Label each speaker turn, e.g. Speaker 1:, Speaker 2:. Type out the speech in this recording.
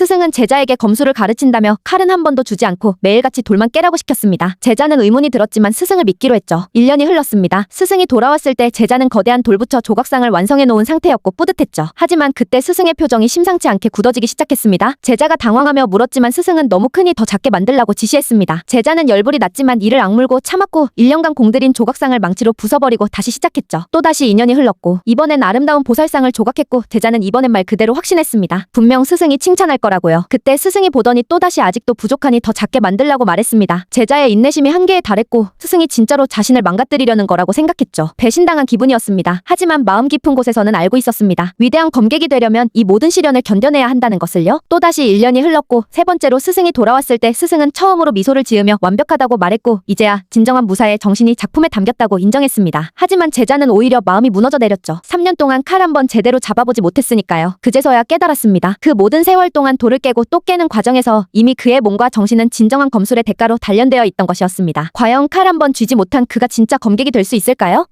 Speaker 1: 스승은 제자에게 검수를 가르친다며 칼은 한 번도 주지 않고 매일같이 돌만 깨라고 시켰습니다. 제자는 의문이 들었지만 스승을 믿기로 했죠. 1년이 흘렀습니다. 스승이 돌아왔을 때 제자는 거대한 돌부처 조각상을 완성해 놓은 상태였고 뿌듯했죠. 하지만 그때 스승의 표정이 심상치 않게 굳어지기 시작했습니다. 제자가 당황하며 물었지만 스승은 너무 크니 더 작게 만들라고 지시했습니다. 제자는 열불이 났지만 이를 악물고 참았고 1년간 공들인 조각상을 망치로 부숴버리고 다시 시작했죠. 또다시 2년이 흘렀고 이번엔 아름다운 보살상을 조각했고 제자는 이번엔 말 그대로 확신했습니다. 분명 스승이 칭찬할 거라 고요. 그때 스승이 보더니 또다시 아직도 부족하니 더 작게 만들라고 말했습니다. 제자의 인내심이 한계에 달했고 스승이 진짜로 자신을 망가뜨리려는 거라고 생각했죠. 배신당한 기분이었습니다. 하지만 마음 깊은 곳에서는 알고 있었습니다. 위대한 검객이 되려면 이 모든 시련을 견뎌내야 한다는 것을요. 또다시 1년이 흘렀고 세 번째로 스승이 돌아왔을 때 스승은 처음으로 미소를 지으며 완벽하다고 말했고 이제야 진정한 무사의 정신이 작품에 담겼다고 인정했습니다. 하지만 제자는 오히려 마음이 무너져 내렸죠. 3년 동안 칼 한 번 제대로 잡아보지 못했으니까요. 그제서야 깨달았습니다. 그 모든 세월 동안 돌을 깨고 또 깨는 과정에서 이미 그의 몸과 정신은 진정한 검술의 대가로 단련되어 있던 것이었습니다. 과연 칼 한 번 쥐지 못한 그가 진짜 검객이 될 수 있을까요?